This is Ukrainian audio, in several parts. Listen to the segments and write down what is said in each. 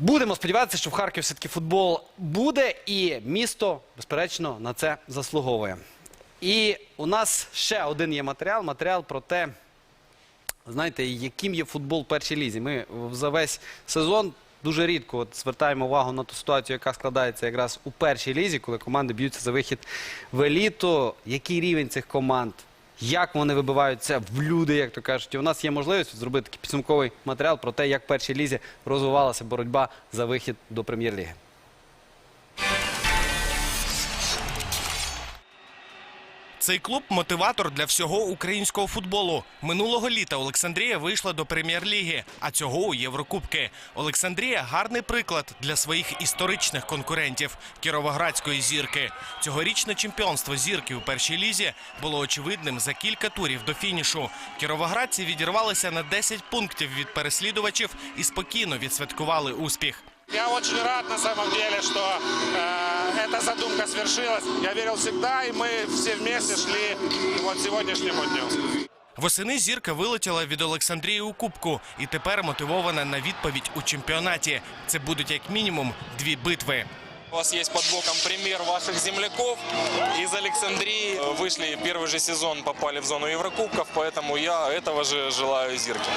Будемо сподіватися, що в Харкові все-таки футбол буде, і місто, безперечно, на це заслуговує. І у нас ще один є матеріал. Матеріал про те, знаєте, яким є футбол першій лізі. Ми за весь сезон дуже рідко от звертаємо увагу на ту ситуацію, яка складається якраз у першій лізі, коли команди б'ються за вихід в еліту. Який рівень цих команд? Як вони вибиваються в люди, як то кажуть. У нас є можливість зробити такий підсумковий матеріал про те, як першій лізі розвивалася боротьба за вихід до прем'єр-ліги. Цей клуб мотиватор для всього українського футболу. Минулого літа Олександрія вийшла до прем'єр-ліги, а цього у Єврокубки. Олександрія гарний приклад для своїх історичних конкурентів Кіровоградської зірки. Цьогорічне чемпіонство зірки у першій лізі було очевидним за кілька турів до фінішу. Кіровоградці відірвалися на 10 пунктів від переслідувачів і спокійно відсвяткували успіх. Я очень рад на самом деле, что э, эта задумка свершилась. Я верил всегда, и мы все вместе шли к вот сегодняшнему дню. Восени зірка вилетіла від Олександрії у кубку і тепер мотивована на відповідь у чемпіонаті. Це будуть як мінімум дві битви. У вас есть под боком пример ваших земляков из Александрии. Э, Вышли первый же сезон, попали в зону Еврокубков, поэтому я этого же желаю Зирке.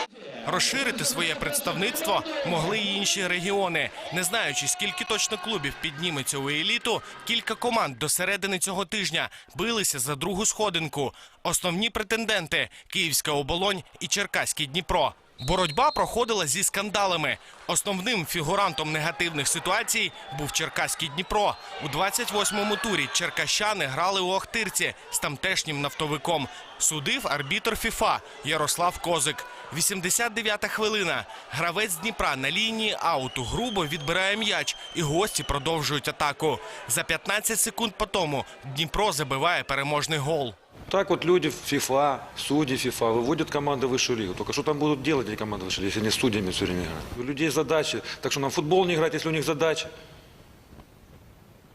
Розширити своє представництво могли й інші регіони. Не знаючи, скільки точно клубів підніметься у еліту, кілька команд до середини цього тижня билися за другу сходинку. Основні претенденти Київська оболонь і Черкаський Дніпро. Боротьба проходила зі скандалами. Основним фігурантом негативних ситуацій був Черкаський Дніпро. У 28-му турі черкащани грали у Охтирці з тамтешнім нафтовиком. Судив арбітр ФІФА Ярослав Козик. 89-та хвилина. Гравець Дніпра на лінії ауту грубо відбирає м'яч, і гості продовжують атаку. За 15 секунд по тому Дніпро забиває переможний гол. Так вот люди в ФИФА, судьи ФИФА выводят команды в высшую лигу. Только что там будут делать эти команды в высшей лиге, если они с судьями все время играют? У людей задачи. Так что нам в футбол не играть, если у них задача.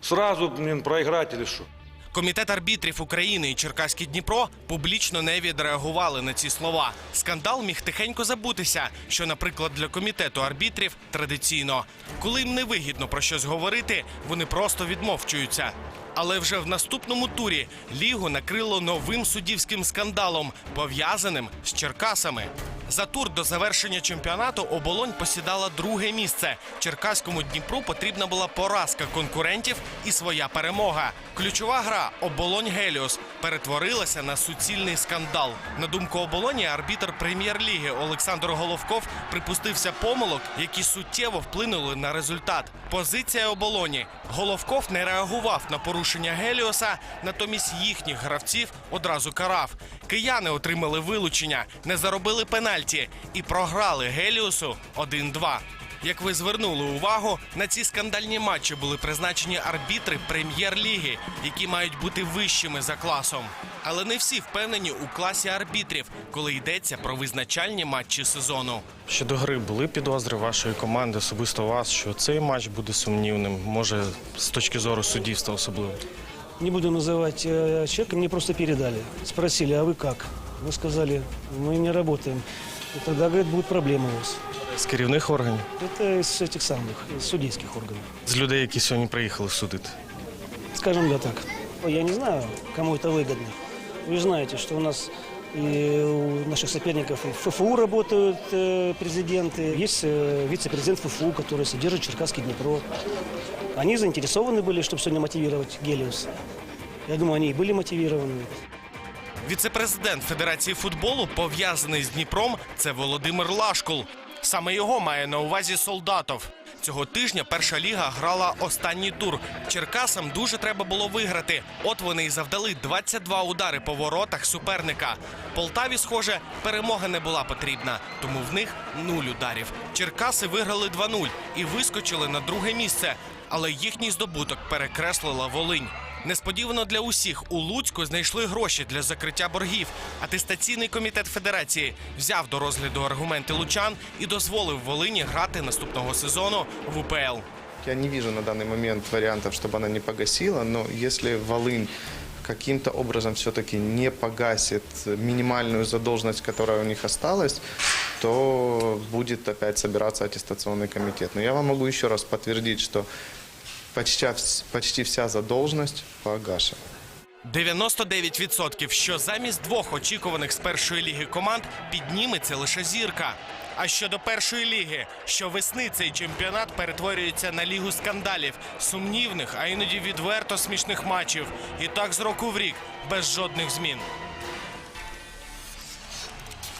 Сразу, блин, проиграть или что? Комітет арбітрів України і Черкаський Дніпро публічно не відреагували на ці слова. Скандал міг тихенько забутися, що, наприклад, для комітету арбітрів традиційно. Коли їм не вигідно про щось говорити, вони просто відмовчуються. Але вже в наступному турі лігу накрило новим суддівським скандалом, пов'язаним з Черкасами. За тур до завершення чемпіонату оболонь посідала друге місце. Черкаському Дніпру потрібна була поразка конкурентів і своя перемога. Ключова гра оболонь Геліос перетворилася на суцільний скандал. На думку оболоні, арбітр прем'єр-ліги Олександр Головков припустився помилок, які суттєво вплинули на результат. Позиція оболоні Головков не реагував на порушення Геліоса, натомість їхніх гравців одразу карав. Кияни отримали вилучення, не заробили пенальті і програли Геліосу 1-2. Як ви звернули увагу, на ці скандальні матчі були призначені арбітри прем'єр-ліги, які мають бути вищими за класом. Але не всі впевнені у класі арбітрів, коли йдеться про визначальні матчі сезону. Щодо гри були підозри вашої команди, особисто у вас, що цей матч буде сумнівним, може з точки зору суддівства особливо. Не буду называть э, человека, мне просто передали. Спросили, а вы как? Мы сказали, мы не работаем. И тогда, говорит, будут проблемы у вас. З керівних органів, Это из этих самых, из судейских органов. з людей, які сьогодні приїхали судити. Скажем да так. Я не знаю, кому это выгодно. Вы же знаете, что у нас и у наших соперников и в ФФУ работают э, президенты. Есть э, вице-президент ФФУ, который содержит Черкасский Днепро. Они заинтересованы были, чтобы сегодня мотивировать Гелиус. Я думаю, они и были мотивированы. Віце-президент Федерації футболу, пов'язаний з Дніпром, це Володимир Лашкул. Саме його має на увазі солдатов. Цього тижня перша ліга грала останній тур. Черкасам дуже треба було виграти. От вони й завдали 22 удари по воротах суперника. Полтаві, схоже, перемога не була потрібна, тому в них нуль ударів. Черкаси виграли 2-0 і вискочили на друге місце. Але їхній здобуток перекреслила Волинь. Несподівано для усіх у Луцьку знайшли гроші для закриття боргів. Атестаційний комітет федерації взяв до розгляду аргументи лучан і дозволив Волині грати наступного сезону в УПЛ. Я не вижу на данный момент вариантов, чтобы она не погасила, но если Волынь каким-то образом все-таки не погасит минимальную задолженность, которая у них осталась, то будет опять собираться аттестационный комитет. Но я вам могу еще раз подтвердить, что почти, почти вся задолженность погашена. 99% що замість двох очікуваних з першої ліги команд підніметься лише зірка. А щодо першої ліги, що весни цей чемпіонат перетворюється на лігу скандалів, сумнівних, а іноді відверто смішних матчів. І так з року в рік, без жодних змін.